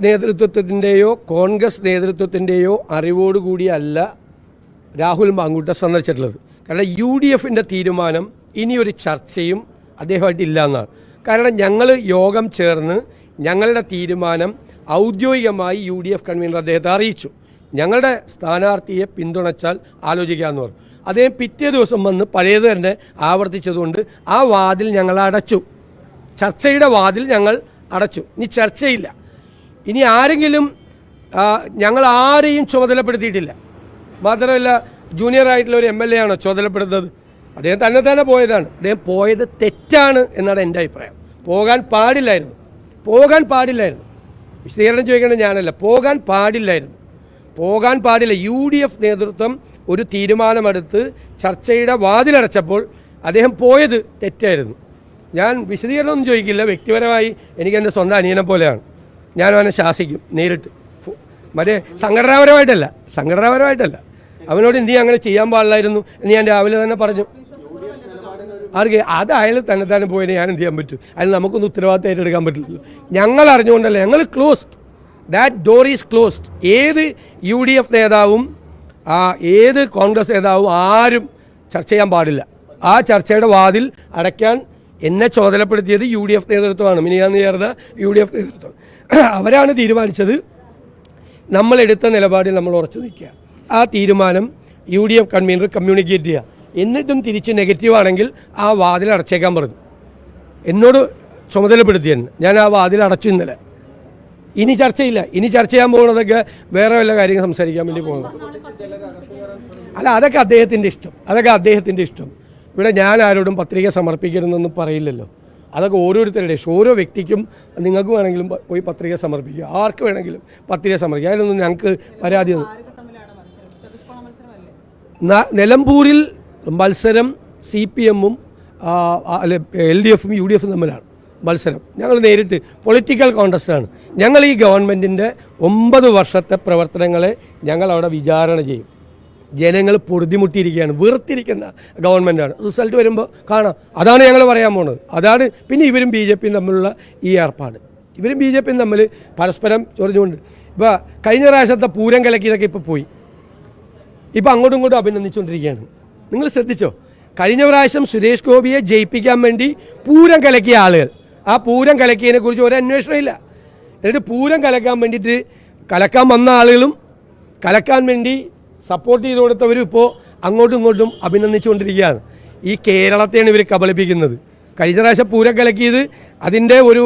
നേതൃത്വത്തിന്റെയോ കോൺഗ്രസ് നേതൃത്വത്തിന്റെയോ അറിവോടുകൂടിയല്ല രാഹുൽ മാങ്കൂട്ട സന്ദർശിച്ചിട്ടുള്ളത്. കാരണം U D എഫിന്റെ തീരുമാനം ഇനിയൊരു ചർച്ചയും അദ്ദേഹമായിട്ട് ഇല്ല എന്നാണ്. കാരണം ഞങ്ങൾ യോഗം ചേർന്ന് ഞങ്ങളുടെ തീരുമാനം ഔദ്യോഗികമായി യു ഡി എഫ് കൺവീനർ അദ്ദേഹത്തെ അറിയിച്ചു. ഞങ്ങളുടെ സ്ഥാനാർത്ഥിയെ പിന്തുണച്ചാൽ ആലോചിക്കാമെന്ന് പറഞ്ഞു. അദ്ദേഹം പിറ്റേ ദിവസം വന്ന് പഴയത് തന്നെ ആവർത്തിച്ചതുകൊണ്ട് ആ വാതിൽ ഞങ്ങൾ അടച്ചു. ചർച്ചയുടെ വാതിൽ ഞങ്ങൾ അടച്ചു. ഇനി ചർച്ചയില്ല. ഇനി ആരെങ്കിലും ഞങ്ങൾ ആരെയും ചുമതലപ്പെടുത്തിയിട്ടില്ല. മാത്രമല്ല ജൂനിയർ ആയിട്ടുള്ള ഒരു എം എൽ എ ആണോ ചുമതലപ്പെടുന്നത്? അദ്ദേഹം തന്നെ തന്നെ പോയതാണ്. അദ്ദേഹം പോയത് തെറ്റാണ് എന്നാണ് എന്റെ അഭിപ്രായം. പോകാൻ പാടില്ലായിരുന്നു. പോകാൻ പാടില്ലായിരുന്നു. വിശദീകരണം ചോദിക്കേണ്ടത് ഞാനല്ല. പോകാൻ പാടില്ലായിരുന്നു. പോകാൻ പാടില്ല. യു ഡി എഫ് നേതൃത്വം ഒരു തീരുമാനമെടുത്ത് ചർച്ചയുടെ വാതിലടച്ചപ്പോൾ അദ്ദേഹം പോയത് തെറ്റായിരുന്നു. ഞാൻ വിശദീകരണമൊന്നും ചോദിക്കില്ല. വ്യക്തിപരമായി എനിക്ക് എന്റെ സ്വന്തം അനിയനെ പോലെയാണ്. ഞാൻ അവനെ ശാസിക്കും നേരിട്ട്. മറ്റേ സംഘടനാപരമായിട്ടല്ല സംഘടനാപരമായിട്ടല്ല. അവനോട് നീ അങ്ങനെ ചെയ്യാൻ പാടില്ലായിരുന്നു എന്ന് ഞാൻ രാവിലെ തന്നെ പറഞ്ഞു. ആർക്ക്? അത് അയാൾ തന്നെ തന്നെ പോയതിന് ഞാൻ എന്ത് ചെയ്യാൻ പറ്റും? അതിൽ നമുക്കൊന്നും ഉത്തരവാദിത്തം ഏറ്റെടുക്കാൻ പറ്റില്ലല്ലോ. ഞങ്ങൾ അറിഞ്ഞുകൊണ്ടല്ല ഞങ്ങൾ closed that door is closed ഏത് യു ഡി എഫ് നേതാവും ആ ഏത് കോൺഗ്രസ് നേതാവും ആരും ചർച്ച ചെയ്യാൻ പാടില്ല. ആ ചർച്ചയുടെ വാതിൽ അടയ്ക്കാൻ എന്നെ ചുമതലപ്പെടുത്തിയത് യു ഡി എഫ് നേതൃത്വമാണ്. മിനിയാന്ന് ചേർന്ന യു ഡി എഫ് നേതൃത്വം. അവരാണ് തീരുമാനിച്ചത്. നമ്മൾ എടുത്ത നിലപാടിൽ നമ്മൾ ഉറച്ചു നിൽക്കുക. ആ തീരുമാനം U D F convener communicate ചെയ്യുക. എന്നിട്ടും തിരിച്ച് നെഗറ്റീവാണെങ്കിൽ ആ വാതിൽ അടച്ചേക്കാൻ പറഞ്ഞു. എന്നോട് ചുമതലപ്പെടുത്തിയ ഞാൻ ആ വാതിൽ അടച്ചു ഇന്നലെ. ഇനി ചർച്ചയില്ല. ഇനി ചർച്ച ചെയ്യാൻ പോകുന്നതൊക്കെ വേറെ വല്ല കാര്യങ്ങൾ സംസാരിക്കാൻ വേണ്ടി പോകുന്നത്. അല്ല അതൊക്കെ അദ്ദേഹത്തിന്റെ ഇഷ്ടം. അതൊക്കെ അദ്ദേഹത്തിന്റെ ഇഷ്ടം. ഇവിടെ ഞാൻ ആരോടും പത്രിക സമർപ്പിക്കരുതെന്നൊന്നും പറയില്ലല്ലോ. അതൊക്കെ ഓരോരുത്തരുടെ ഓരോ വ്യക്തിക്കും നിങ്ങൾക്ക് വേണമെങ്കിലും പോയി പത്രിക സമർപ്പിക്കുക. ആർക്ക് വേണമെങ്കിലും പത്രിക സമർപ്പിക്കുക. അതിലൊന്നും ഞങ്ങൾക്ക് പരാതി നിലമ്പൂരിൽ മത്സരം സി പി എമ്മും അല്ലെ എൽ ഡി എഫും യു ഡി എഫും തമ്മിലാണ് മത്സരം. ഞങ്ങൾ നേരിട്ട് പൊളിറ്റിക്കൽ കോൺടസ്റ്റാണ്. ഞങ്ങൾ ഈ ഗവൺമെന്റിന്റെ ഒമ്പത് വർഷത്തെ പ്രവർത്തനങ്ങളെ ഞങ്ങൾ അവിടെ വിചാരണ ചെയ്യും. ജനങ്ങൾ പൊറുതിമുട്ടിയിരിക്കുകയാണ്. വെറുത്തിരിക്കുന്ന ഗവൺമെന്റാണ് റിസൾട്ട് വരുമ്പോൾ കാണാം. അതാണ് ഞങ്ങൾ പറയാൻ പോണത്. അതാണ് പിന്നെ ഇവരും ബി ജെ പിയും തമ്മിലുള്ള ഈ ഏർപ്പാട്. ഇവരും ബി ജെ പിയും തമ്മിൽ പരസ്പരം ചൊറിഞ്ഞുകൊണ്ട്. ഇപ്പോൾ കഴിഞ്ഞ പ്രാവശ്യത്തെ പൂരം കലക്കിയതൊക്കെ ഇപ്പോൾ പോയി. ഇപ്പോൾ അങ്ങോട്ടും ഇങ്ങോട്ടും അഭിനന്ദിച്ചുകൊണ്ടിരിക്കുകയാണ്. നിങ്ങൾ ശ്രദ്ധിച്ചോ? കഴിഞ്ഞ പ്രാവശ്യം സുരേഷ് ഗോപിയെ ജയിപ്പിക്കാൻ വേണ്ടി പൂരം കലക്കിയ ആളുകൾ. ആ പൂരം കലക്കിയതിനെ കുറിച്ച് ഒരു അന്വേഷണമില്ല എന്നിട്ട് പൂരം കലക്കാൻ വേണ്ടിയിട്ട് കലക്കാൻ വന്ന ആളുകളും കലക്കാൻ വേണ്ടി സപ്പോർട്ട് ചെയ്ത് കൊടുത്തവരും ഇപ്പോൾ അങ്ങോട്ടും ഇങ്ങോട്ടും അഭിനന്ദിച്ചുകൊണ്ടിരിക്കുകയാണ്. ഈ കേരളത്തെയാണ് ഇവർ കബളിപ്പിക്കുന്നത്. കഴിഞ്ഞ പ്രാവശ്യം പൂരം കലക്കിയത് അതിന്റെ ഒരു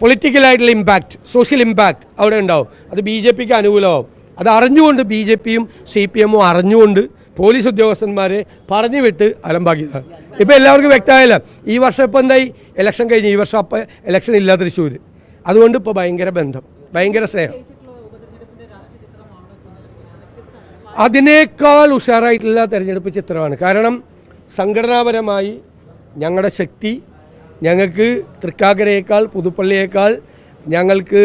പൊളിറ്റിക്കലായിട്ടുള്ള ഇമ്പാക്റ്റ് സോഷ്യൽ ഇമ്പാക്റ്റ് അവിടെ ഉണ്ടാവും. അത് ബി ജെ പിക്ക് അനുകൂലമാവും. അത് അറിഞ്ഞുകൊണ്ട് ബി ജെ പിയും സി പി എമ്മും അറിഞ്ഞുകൊണ്ട് പോലീസ് ഉദ്യോഗസ്ഥന്മാരെ പറഞ്ഞു വിട്ട് അലമ്പാക്കിയതാണ്. ഇപ്പം എല്ലാവർക്കും വ്യക്തമായില്ല ഈ വർഷം ഇപ്പം എന്തായി? ഇലക്ഷൻ കഴിഞ്ഞ്. ഈ വർഷം അപ്പം ഇലക്ഷൻ ഇല്ല തൃശ്ശൂർ അതുകൊണ്ട് ഇപ്പോൾ ഭയങ്കര ബന്ധം ഭയങ്കര സ്നേഹം. അതിനേക്കാൾ ഉഷാറായിട്ടുള്ള തെരഞ്ഞെടുപ്പ് ചിത്രമാണ്. കാരണം സംഘടനാപരമായി ഞങ്ങളുടെ ശക്തി ഞങ്ങൾക്ക് തൃക്കാക്കരയേക്കാൾ പുതുപ്പള്ളിയേക്കാൾ ഞങ്ങൾക്ക്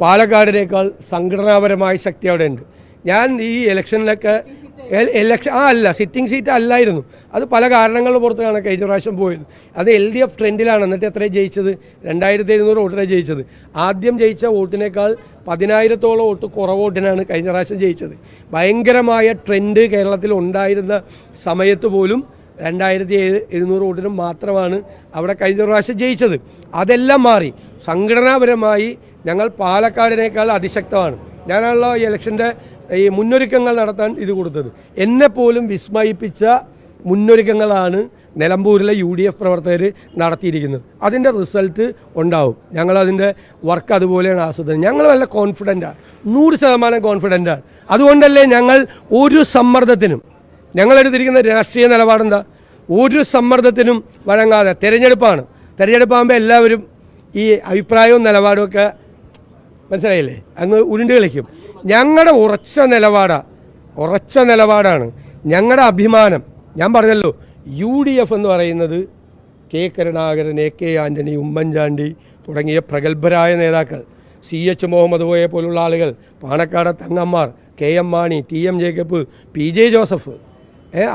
പാലക്കാടിനേക്കാൾ സംഘടനാപരമായ ശക്തി അവിടെ ഉണ്ട് ഞാൻ ഈ ഇലക്ഷനിലൊക്കെ ഇലക്ഷൻ ആ അല്ല സിറ്റിംഗ് സീറ്റ് അല്ലായിരുന്നു. അത് പല കാരണങ്ങൾ പുറത്താണ് കഴിഞ്ഞ പ്രാവശ്യം പോയത്. അത് എൽ ഡി എഫ് ട്രെൻഡിലാണ് എന്നിട്ട് എത്രയാണ് ജയിച്ചത്? രണ്ടായിരത്തി എഴുന്നൂറ് വോട്ടിനാണ് ജയിച്ചത്. ആദ്യം ജയിച്ച വോട്ടിനേക്കാൾ പതിനായിരത്തോളം വോട്ട് കുറവ് വോട്ടിനാണ് കഴിഞ്ഞ പ്രാവശ്യം ജയിച്ചത്. ഭയങ്കരമായ ട്രെൻഡ് കേരളത്തിൽ ഉണ്ടായിരുന്ന സമയത്ത് പോലും രണ്ടായിരത്തി എഴുന്നൂറ് വോട്ടിനും മാത്രമാണ് അവിടെ കഴിഞ്ഞ പ്രാവശ്യം ജയിച്ചത്. അതെല്ലാം മാറി. സംഘടനാപരമായി ഞങ്ങൾ പാലക്കാടിനേക്കാൾ അതിശക്തമാണ്. ഞാനാണല്ലോ ഈ ഇലക്ഷന്റെ ഈ മുന്നൊരുക്കങ്ങൾ നടത്താൻ ഇത് കൊടുത്തത്. എന്നെ പോലും വിസ്മയിപ്പിച്ച മുന്നൊരുക്കങ്ങളാണ് നിലമ്പൂരിലെ യു ഡി എഫ് പ്രവർത്തകർ നടത്തിയിരിക്കുന്നത്. അതിന്റെ റിസൾട്ട് ഉണ്ടാവും. ഞങ്ങളതിന്റെ വർക്ക് അതുപോലെയാണ് ആസൂത്രണം ഞങ്ങൾ നല്ല കോൺഫിഡന്റാണ് നൂറ് ശതമാനം കോൺഫിഡന്റാണ് അതുകൊണ്ടല്ലേ ഞങ്ങൾ ഒരു സമ്മർദ്ദത്തിനും ഞങ്ങളെടുത്തിരിക്കുന്ന രാഷ്ട്രീയ നിലപാടെന്താ ഒരു സമ്മർദ്ദത്തിനും വഴങ്ങാതെ തിരഞ്ഞെടുപ്പാണ്. തിരഞ്ഞെടുപ്പാകുമ്പോൾ എല്ലാവരും ഈ അഭിപ്രായവും നിലപാടും ഒക്കെ മനസ്സിലായില്ലേ? അങ്ങ് ഉരുണ്ട് കളിക്കും. ഞങ്ങളുടെ ഉറച്ച നിലപാടാണ് ഉറച്ച നിലപാടാണ്. ഞങ്ങളുടെ അഭിമാനം. ഞാൻ പറഞ്ഞല്ലോ യു ഡി എഫ് എന്ന് പറയുന്നത് K Karunakaran A K Antony Oommen Chandy തുടങ്ങിയ പ്രഗത്ഭരായ നേതാക്കൾ സി എച്ച് മുഹമ്മദ് പോയെ പോലുള്ള ആളുകൾ Panakkad തങ്ങന്മാർ K M Mani T M Jacob P J Joseph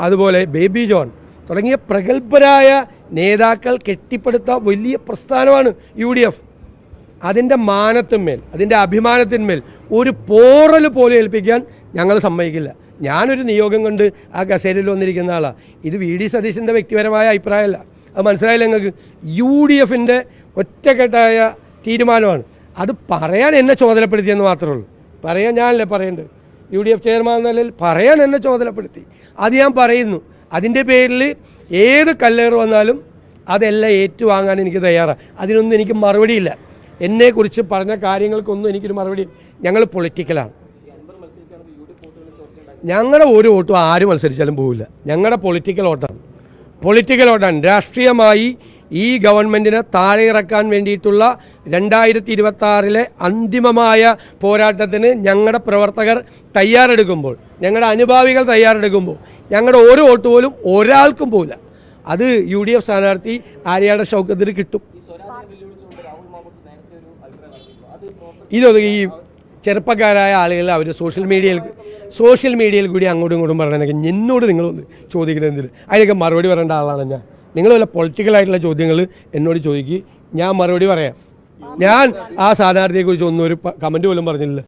അതുപോലെ ബേബി ജോൺ തുടങ്ങിയ പ്രഗത്ഭരായ നേതാക്കൾ കെട്ടിപ്പടുത്ത വലിയ പ്രസ്ഥാനമാണ് യു ഡി എഫ്. അതിന്റെ മാനത്തിന്മേൽ അതിന്റെ അഭിമാനത്തിന്മേൽ ഒരു പോറൽ പോലെ ഏൽപ്പിക്കാൻ ഞങ്ങൾ സമ്മതിക്കില്ല. ഞാനൊരു നിയോഗം കൊണ്ട് ആ കസേരയിൽ വന്നിരിക്കുന്ന ആളാണ് ഇത് വി ഡി സതീശന്റെ വ്യക്തിപരമായ അഭിപ്രായമല്ല. അത് മനസ്സിലായില്ല നിങ്ങൾക്ക്? യു ഡി എഫിന്റെ ഒറ്റക്കെട്ടായ തീരുമാനമാണ്. അത് പറയാൻ എന്നെ ചുമതലപ്പെടുത്തിയെന്ന് മാത്രമേ ഉള്ളൂ. പറയാൻ ഞാനല്ലേ പറയേണ്ടത്? യു ഡി എഫ് ചെയർമാൻ എന്ന നിലയിൽ പറയാൻ എന്നെ ചുമതലപ്പെടുത്തി. അത് ഞാൻ പറയുന്നു. അതിന്റെ പേരിൽ ഏത് കല്ലേറ് വന്നാലും അതെല്ലാം ഏറ്റുവാങ്ങാൻ എനിക്ക് തയ്യാറാണ് അതിനൊന്നും എനിക്ക് മറുപടിയില്ല. എന്നെക്കുറിച്ച് പറഞ്ഞ കാര്യങ്ങൾക്കൊന്നും എനിക്കൊരു മറുപടി ഞങ്ങൾ പൊളിറ്റിക്കലാണ്. ഞങ്ങളുടെ ഒരു വോട്ടും ആര് മത്സരിച്ചാലും പോവില്ല. ഞങ്ങളുടെ പൊളിറ്റിക്കൽ വോട്ടാണ്. പൊളിറ്റിക്കൽ വോട്ടാണ്. രാഷ്ട്രീയമായി ഈ ഗവൺമെന്റിനെ താഴെ ഇറക്കാൻ വേണ്ടിയിട്ടുള്ള രണ്ടായിരത്തി ഇരുപത്തി ആറിലെ അന്തിമമായ പോരാട്ടത്തിന് ഞങ്ങളുടെ പ്രവർത്തകർ തയ്യാറെടുക്കുമ്പോൾ ഞങ്ങളുടെ അനുഭാവികൾ തയ്യാറെടുക്കുമ്പോൾ ഞങ്ങളുടെ ഒരു വോട്ട് പോലും ഒരാൾക്കും പോവില്ല. അത് യു ഡി എഫ് സ്ഥാനാർത്ഥി ആര്യാടെ ശൗക്കത്തിന് കിട്ടും. ഇതൊക്കെ ഈ ചെറുപ്പക്കാരായ ആളുകൾ അവർ സോഷ്യൽ മീഡിയയിൽ സോഷ്യൽ മീഡിയയിൽ കൂടി അങ്ങോട്ടും ഇങ്ങോട്ടും പറയണതൊക്കെ എന്നോട് നിങ്ങളൊന്ന് ചോദിക്കുന്നത് എന്തിന്? അതിനൊക്കെ മറുപടി പറയേണ്ട ആളാണ് ഞാൻ. നിങ്ങൾ വല്ല പൊളിറ്റിക്കലായിട്ടുള്ള ചോദ്യങ്ങൾ എന്നോട് ചോദിക്കുക ഞാൻ മറുപടി പറയാം. ഞാൻ ആ സ്ഥാനാർത്ഥിയെക്കുറിച്ച് ഒന്നും ഒരു കമന്റ് പോലും പറഞ്ഞില്ല